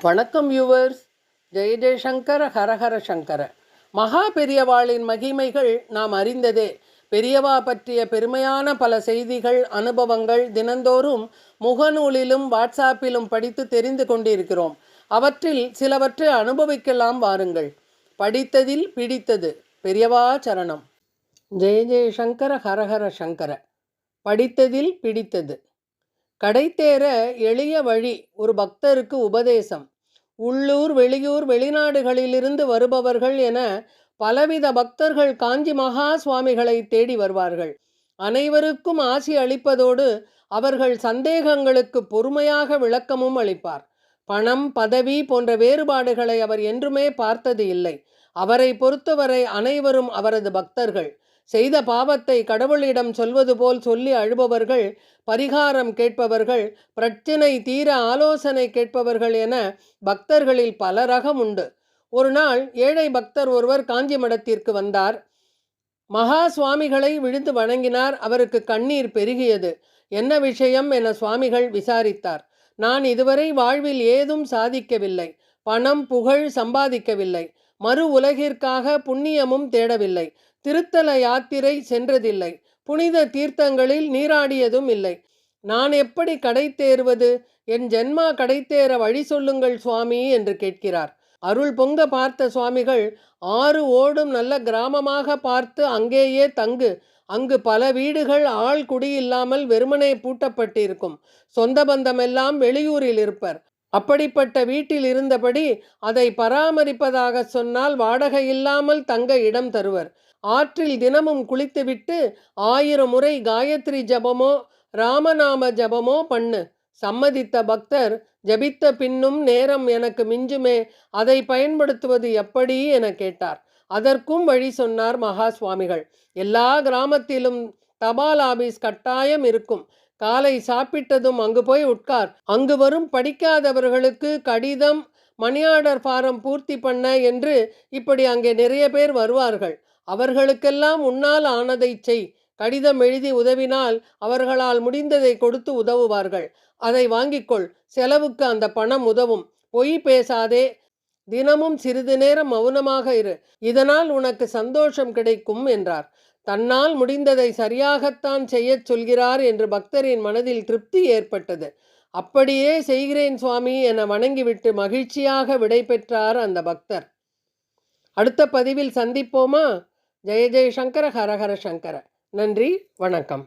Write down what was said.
வணக்கம் யூவர்ஸ் ஜெய ஜெயசங்கர ஹரஹர சங்கர. மகா பெரியவாளின் மகிமைகள் நாம் அறிந்ததே. பெரியவா பற்றிய பெருமையான பல செய்திகள் அனுபவங்கள் தினந்தோறும் முகநூலிலும் வாட்ஸ்ஆப்பிலும் படித்து தெரிந்து கொண்டிருக்கிறோம். அவற்றில் சிலவற்றை அனுபவிக்கலாம் வாருங்கள். படித்ததில் பிடித்தது. பெரியவா சரணம். ஜெய ஜெயசங்கர ஹரஹர சங்கர. படித்ததில் பிடித்தது. கடைத்தேர எளிய வழி ஒரு பக்தருக்கு உபதேசம். உள்ளூர் வெளியூர் வெளிநாடுகளிலிருந்து வருபவர்கள் என பலவித பக்தர்கள் காஞ்சி மகா சுவாமிகளை தேடி வருவார்கள். அனைவருக்கும் ஆசி அளிப்பதோடு அவர்கள் சந்தேகங்களுக்கு பொறுமையாக விளக்கமும் அளிப்பார். பணம் பதவி போன்ற வேறுபாடுகளை அவர் என்றுமே பார்த்தது இல்லை. அவரை பொறுத்தவரை அனைவரும் அவரது பக்தர்கள். செய்த பாவத்தை கடவுளிடம் சொல்வது போல் சொல்லி அழுபவர்கள் பரிகாரம் கேட்பவர்கள் பிரச்சினை தீர ஆலோசனை கேட்பவர்கள் என பக்தர்களில் பல ரகம் உண்டு. ஒரு நாள் ஏழை பக்தர் ஒருவர் காஞ்சி மடத்திற்கு வந்தார். மகா சுவாமிகளை விழுந்து வணங்கினார். அவருக்கு கண்ணீர் பெருகியது. என்ன விஷயம்? என சுவாமிகள் விசாரித்தார். நான் இதுவரை வாழ்வில் ஏதும் சாதிக்கவில்லை. பணம் புகழ் சம்பாதிக்கவில்லை. மறு உலகிற்காக புண்ணியமும் தேடவில்லை. திருத்தல யாத்திரை சென்றதில்லை. புனித தீர்த்தங்களில் நீராடியதும் இல்லை. நான் எப்படி கடை தேறுவது? என் ஜென்மா கடை தேர வழி சொல்லுங்கள் சுவாமி என்று கேட்கிறார். அருள் பொங்க பார்த்த சுவாமிகள் ஆறு ஓடும் நல்ல கிராமமாக பார்த்து அங்கேயே தங்கு. அங்கு பல வீடுகள் ஆள் குடியில்லாமல் வெறுமனே பூட்டப்பட்டிருக்கும். சொந்த பந்தமெல்லாம் வெளியூரில் இருப்பர். அப்படிப்பட்ட வீட்டில் இருந்தபடி அதை பராமரிப்பதாக சொன்னால் வாடகை இல்லாமல் தங்க இடம் தருவர். ஆற்றில் தினமும் குளித்துவிட்டு ஆயிரம் முறை காயத்ரி ஜபமோ ராமநாம ஜபமோ பண்ணு. சம்மதித்த பக்தர் ஜபித்த பின்னும் நேரம் எனக்கு மிஞ்சுமே அதை பயன்படுத்துவது எப்படி என கேட்டார். அதற்கும் வழி சொன்னார் மகா சுவாமிகள் எல்லா கிராமத்திலும் தபால் ஆபீஸ் கட்டாயம் இருக்கும். காலை சாப்பிட்டதும் அங்கு போய் உட்கார். அங்கு வரும் படிக்காதவர்களுக்கு கடிதம் மணி ஆர்டர் ஃபாரம் பூர்த்தி பண்ண என்று இப்படி அங்கே நிறைய பேர் வருவார்கள். அவர்களுக்கெல்லாம் உன்னால் ஆனதை செய். கடிதம் எழுதி உதவினால் அவர்களால் முடிந்ததை கொடுத்து உதவுவார்கள். அதை வாங்கிக்கொள். செலவுக்கு அந்த பணம் உதவும். பொய் பேசாதே. தினமும் சிறிது நேரம் மௌனமாக இரு. இதனால் உனக்கு சந்தோஷம் கிடைக்கும் என்றார். தன்னால் முடிந்ததை சரியாகத்தான் செய்யச் சொல்கிறார் என்று பக்தரின் மனதில் திருப்தி ஏற்பட்டது. அப்படியே செய்கிறேன் சுவாமி என வணங்கிவிட்டு மகிழ்ச்சியாக விடை பெற்றார் அந்த பக்தர். அடுத்த பதிவில் சந்திப்போமா? ஜெய ஜெய சங்கர ஹரஹர சங்கர. நன்றி வணக்கம்.